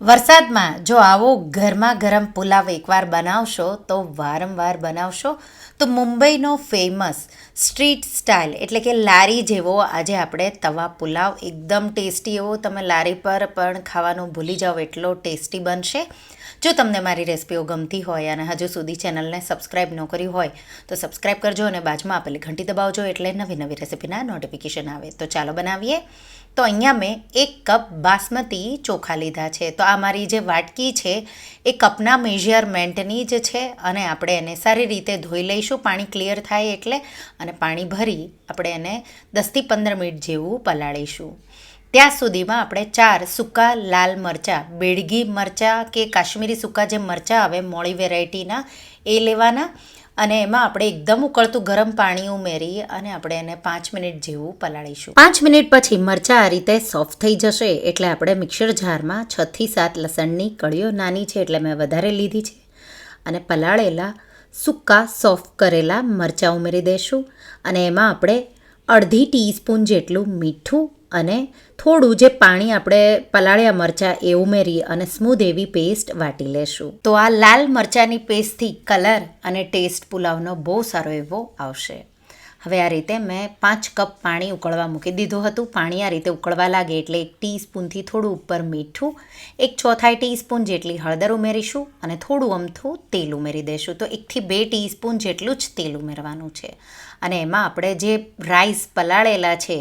વરસાદમાં જો આવો ગરમા ગરમ પુલાવ એકવાર બનાવશો, તો વારંવાર બનાવશો. તો મુંબઈનો ફેમસ સ્ટ્રીટ સ્ટાઇલ એટલે કે લારી જેવો આજે આપણે તવા પુલાવ, એકદમ ટેસ્ટી એવો તમે લારી પર પણ ખાવાનું ભૂલી જાઓ, એટલો ટેસ્ટી બનશે. જો તમને મારી રેસિપીઓ ગમતી હોય અને હજુ સુધી ચેનલને સબસ્ક્રાઈબ ન કરી હોય, તો સબસ્ક્રાઈબ કરજો અને બાજુમાં આપેલી ઘંટી દબાવજો એટલે નવી નવી રેસિપીના નોટિફિકેશન આવે. તો ચાલો બનાવીએ. તો અહીંયા મેં એક કપ બાસમતી ચોખા લીધા છે. તો આ મારી જે વાટકી છે, એ કપના મેઝરમેન્ટની જ છે અને આપણે એને સારી રીતે ધોઈ લઈશું. પાણી ક્લિયર થાય એટલે અને પાણી ભરી આપણે એને દસથી પંદર મિનિટ જેવું પલાળીશું. ત્યાં સુધીમાં આપણે ચાર સૂકા લાલ મરચાં બેડગી મરચાં કે કાશ્મીરી સૂકા જે મરચાં આવે, મોળી વેરાયટીના, એ લેવાના. અને એમાં આપણે એકદમ ઉકળતું ગરમ પાણી ઉમેરી અને આપણે એને પાંચ મિનિટ જેવું પલાળીશું. પાંચ મિનિટ પછી મરચાં આ રીતે સોફ્ટ થઈ જશે એટલે આપણે મિક્સર જારમાં છથી સાત લસણની કળીઓ નાની છે એટલે મેં વધારે લીધી છે. અને પલાળેલા, સૂકા સોફ્ટ કરેલા મરચાં ઉમેરી દઈશું. અને એમાં આપણે અડધી ટીસ્પૂન જેટલું મીઠું અને થોડું જે પાણી આપણે પલાળ્યા મરચાં એ ઉમેરી અને સ્મૂધ એવી પેસ્ટ વાટી લેશું. તો આ લાલ મરચાંની પેસ્ટથી કલર અને ટેસ્ટ પુલાવનો બહુ સારો એવો આવશે. હવે આ રીતે મેં પાંચ કપ પાણી ઉકળવા મૂકી દીધું હતું. પાણી આ રીતે ઉકળવા લાગે એટલે એક ટીસ્પૂનથી થોડું ઉપર મીઠું, એક ચોથાઈ ટીસ્પૂન જેટલી હળદર ઉમેરીશું અને થોડું અમથું તેલ ઉમેરી દઈશું તો એકથી બે ટીસ્પૂન જેટલું જ તેલ ઉમેરવાનું છે. અને એમાં આપણે જે રાઈસ પલાળેલા છે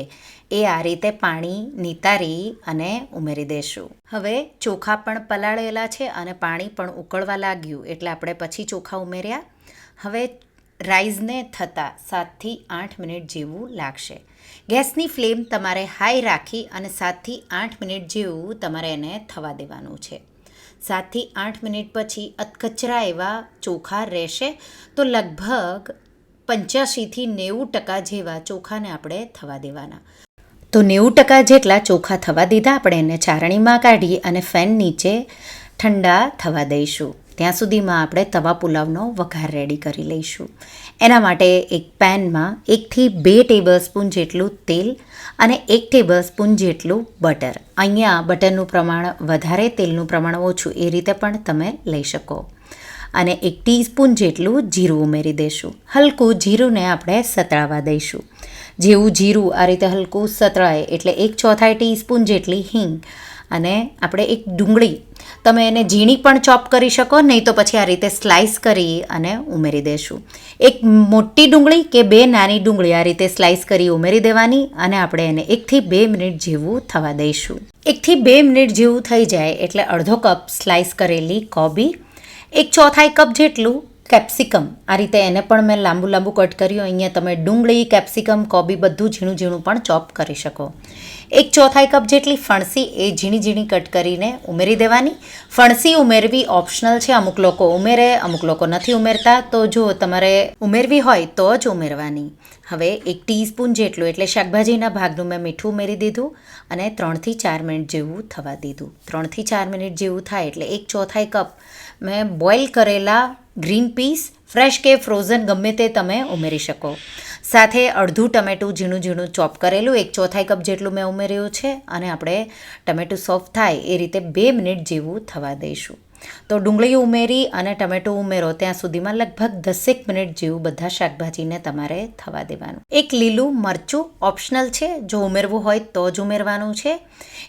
એ આ રીતે પાણી નિતારી અને ઉમેરી દઈશું હવે ચોખા પણ પલાળેલા છે અને પાણી પણ ઉકળવા લાગ્યું એટલે આપણે પછી ચોખા ઉમેર્યા. હવે રાઈઝને થતાં સાતથી આઠ મિનિટ જેવું લાગશે. ગેસની ફ્લેમ તમારે હાઈ રાખી અને સાતથી આઠ મિનિટ જેવું તમારે એને થવા દેવાનું છે. સાતથી આઠ મિનિટ પછી અધકચરા એવા ચોખા રહેશે તો લગભગ પંચ્યાસીથી નેવું ટકા જેવા ચોખાને આપણે થવા દેવાના. તો નેવું ટકા જેટલા ચોખા થવા દીધા, આપણે એને ચારણીમાં કાઢી અને ફેન નીચે ઠંડા થવા દઈશું. ત્યાં સુધીમાં આપણે તવા પુલાવનો વઘાર રેડી કરી લઈશું. એના માટે એક પેનમાં એકથી બે ટેબલ સ્પૂન જેટલું તેલ અને એક ટેબલ સ્પૂન જેટલું બટર. અહીંયા બટરનું પ્રમાણ વધારે, તેલનું પ્રમાણ ઓછું, એ રીતે પણ તમે લઈ શકો. અને એક ટીસ્પૂન જેટલું જીરું ઉમેરી દઈશું. હલકું જીરુંને આપણે સતળાવા દઈશું. જેવું જીરું આ રીતે હલકું સતળાય એટલે એક ચોથાઈ ટીસ્પૂન જેટલી હિંગ. અને આપણે એક ડુંગળી. તમે એને ઝીણી પણ ચોપ કરી શકો, નહીં તો પછી આ રીતે સ્લાઇસ કરી અને ઉમેરી દેશું. એક મોટી ડુંગળી કે બે નાની ડુંગળી આ રીતે સ્લાઇસ કરી ઉમેરી દેવાની અને આપણે એને એકથી બે મિનિટ જેવું થવા દઈશું. એકથી બે મિનિટ જેવું થઈ જાય એટલે અડધો કપ સ્લાઇસ કરેલી કોબી, એક ચોથાઈ કપ જેટલું કેપ્સિકમ. આ રીતે એને પણ મેં લાંબુ લાંબુ કટ કર્યું. અહીંયા તમે ડુંગળી, કેપ્સિકમ, કોબી બધું ઝીણું ઝીણું પણ ચોપ કરી શકો. એક ચોથાઈ કપ જેટલી ફણસી એ ઝીણી ઝીણી કટ કરીને ઉમેરી દેવાની. ફણસી ઉમેરવી ઓપ્શનલ છે. અમુક લોકો ઉમેરે, અમુક લોકો નથી ઉમેરતા. તો જો તમારે ઉમેરવી હોય તો જ ઉમેરવાની. હવે એક ટીસ્પૂન જેટલું, એટલે શાકભાજીના ભાગનું મેં મીઠું ઉમેરી દીધું અને ત્રણથી ચાર મિનિટ જેવું થવા દીધું. ત્રણથી ચાર મિનિટ જેવું થાય, એટલે એક ચોથાઈ કપ મેં બોઇલ કરેલા ગ્રીન પીસ, ફ્રેશ કે ફ્રોઝન, ગમે તે તમે ઉમેરી શકો. સાથે અડધું ટમેટું ઝીણું ઝીણું ચોપ કરેલું, એક ચોથાઈ કપ જેટલું મેં ઉમેર્યું છે, અને આપણે ટમેટું સોફ્ટ થાય એ રીતે બે મિનિટ જેવું થવા દઈશું. તો ડુંગળી ઉમેરી અને ટમેટું ઉમેરો. ત્યાં સુધીમાં લગભગ દસેક મિનિટ જેવું બધા શાકભાજીને તમારે થવા દેવાનું. એક લીલું મરચું ઓપ્શનલ છે. જો ઉમેરવું હોય તો જ ઉમેરવાનું છે.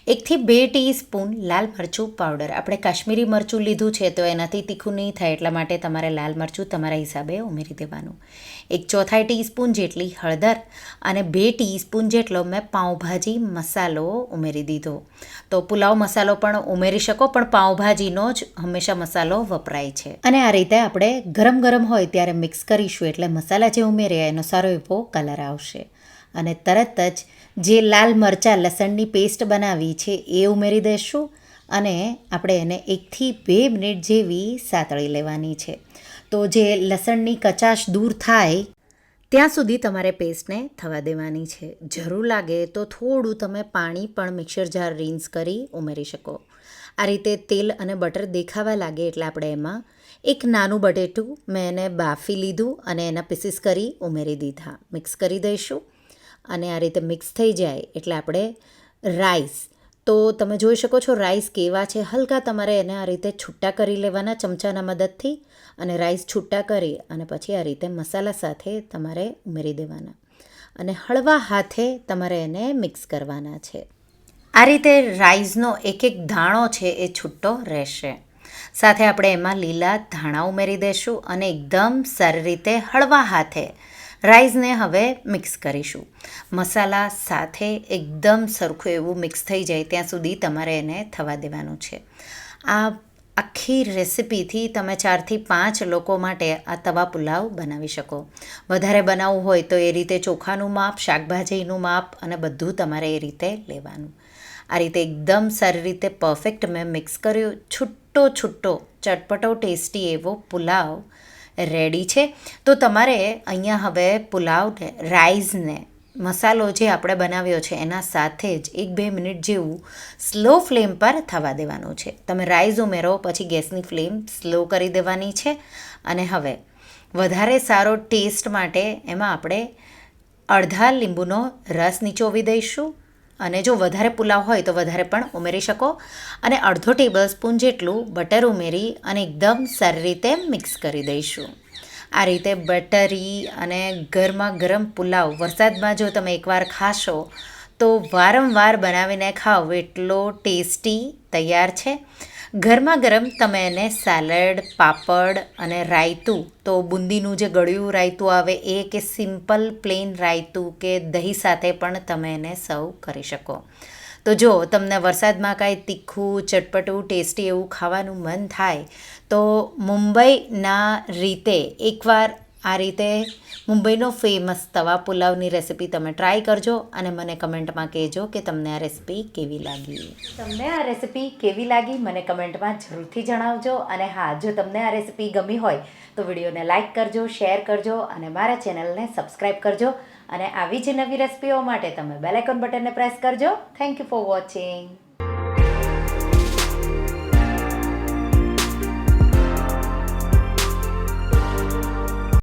એકથી બે ટીસ્પૂન લાલ મરચું પાવડર. આપણે કાશ્મીરી મરચું લીધું છે તો એનાથી તીખું નહીં થાય એટલા માટે તમારે લાલ મરચું તમારા હિસાબે ઉમેરી દેવાનું. એક ચોથાઈ ટીસ્પૂન જેટલી હળદર અને બે ટીસ્પૂન જેટલો મેં પાઉંભાજી મસાલો ઉમેરી દીધો. તો પુલાવ મસાલો પણ ઉમેરી શકો, પણ પાઉંભાજીનો જ હંમેશા મસાલો વપરાય છે. અને આ રીતે આપણે ગરમ ગરમ હોય ત્યારે મિક્સ કરીશું એટલે મસાલા જે ઉમેર્યા એનો સારો એવો કલર આવશે. અને તરત જ જે લાલ મરચાં લસણની પેસ્ટ બનાવી છે એ ઉમેરી દઈશું અને આપણે એને એકથી બે મિનિટ જેવી સાતળી લેવાની છે. તો જે લસણની કચાશ દૂર થાય ત્યાં સુધી તમારે પેસ્ટને થવા દેવાની છે. જરૂર લાગે તો થોડું તમે પાણી પણ મિક્સર જાર રિન્સ કરી ઉમેરી શકો. આ રીતે તેલ અને બટર દેખાવા લાગે એટલે આપણે એમાં એક નાનું બટેટું મેં એને બાફી લીધું અને એના પીસીસ કરી ઉમેરી દીધા. મિક્સ કરી દઈશું અને આ રીતે મિક્સ થઈ જાય એટલે આપણે રાઈસ તો તમે જોઈ શકો છો રાઈસ કેવા છે. હલકા તમારે એને આ રીતે છૂટા કરી લેવાના ચમચાના મદદથી અને રાઈસ છૂટા કરી અને પછી આ રીતે મસાલા સાથે તમારે ઉમેરી દેવાના. અને હળવા હાથે તમારે એને મિક્સ કરવાના છે. આ રીતે રાઈસનો એક એક દાણો છે એ છૂટો રહેશે. સાથે આપણે એમાં લીલા ધાણા ઉમેરી દઈશું અને એકદમ સારી રીતે હળવા હાથે રાઈસને હવે મિક્સ કરીશું. મસાલા સાથે એકદમ સરખું એવું મિક્સ થઈ જાય ત્યાં સુધી તમારે એને થવા દેવાનું છે. આ આખી રેસિપીથી તમે ચારથી પાંચ લોકો માટે આ તવા પુલાવ બનાવી શકો. વધારે બનાવવું હોય તો એ રીતે ચોખાનું માપ, શાકભાજીનું માપ અને બધું તમારે એ રીતે લેવાનું. આ રીતે એકદમ સારી રીતે પરફેક્ટ મેં મિક્સ કર્યું. છૂટો છૂટો, ચટપટો ટેસ્ટી એવો પુલાવ રેડી છે. તો તમારે અહીંયા હવે પુલાવને રાઈસને મસાલો જે આપણે બનાવ્યો છે એના સાથે જ એક બે મિનિટ જેવું સ્લો ફ્લેમ પર થવા દેવાનું છે. તમે રાઈસ ઉમેરો, પછી ગેસની ફ્લેમ સ્લો કરી દેવાની છે. અને હવે વધારે સારો ટેસ્ટ માટે એમાં આપણે અડધા લીંબુનો રસ નીચોવી દઈશું. અને જો વધારે પુલાવ હોય તો વધારે પણ ઉમેરી શકો. અને અડધો ટેબલ સ્પૂન જેટલું બટર ઉમેરી અને એકદમ સારી રીતે મિક્સ કરી દઈશું. આ રીતે બટરી અને ગરમા ગરમ પુલાવ વરસાદમાં જો તમે એકવાર ખાશો, તો વારંવાર બનાવીને ખાઓ એટલો ટેસ્ટી તૈયાર છે. ગરમા ગરમ તમે એને સેલડ પાપડ અને રાયતું, તો બુંદીનું જે ગળ્યું રાયતું આવે એ કે સિમ્પલ પ્લેન રાયતું કે દહીં સાથે પણ તમે એને સર્વ કરી શકો. તો જો તમને વરસાદમાં કાંઈ તીખું, ચટપટું ટેસ્ટી એવું ખાવાનું મન થાય, તો મુંબઈના રીતે એકવાર આ રીતે મુંબઈનો ફેમસ તવા પુલાવની રેસિપી તમે ટ્રાય કરજો અને મને કમેન્ટમાં કહેજો કે તમને આ રેસિપી કેવી લાગી. તમને આ રેસિપી કેવી લાગી મને કમેન્ટમાં જરૂરથી જણાવજો અને હા, જો તમને આ રેસિપી ગમી હોય તો વિડીયોને લાઇક કરજો શેર કરજો અને મારા ચેનલને સબસ્ક્રાઈબ કરજો અને આવી જ નવી રેસિપીઓ માટે તમે બેલ આઇકોન બટનને પ્રેસ કરજો. Thank you for watching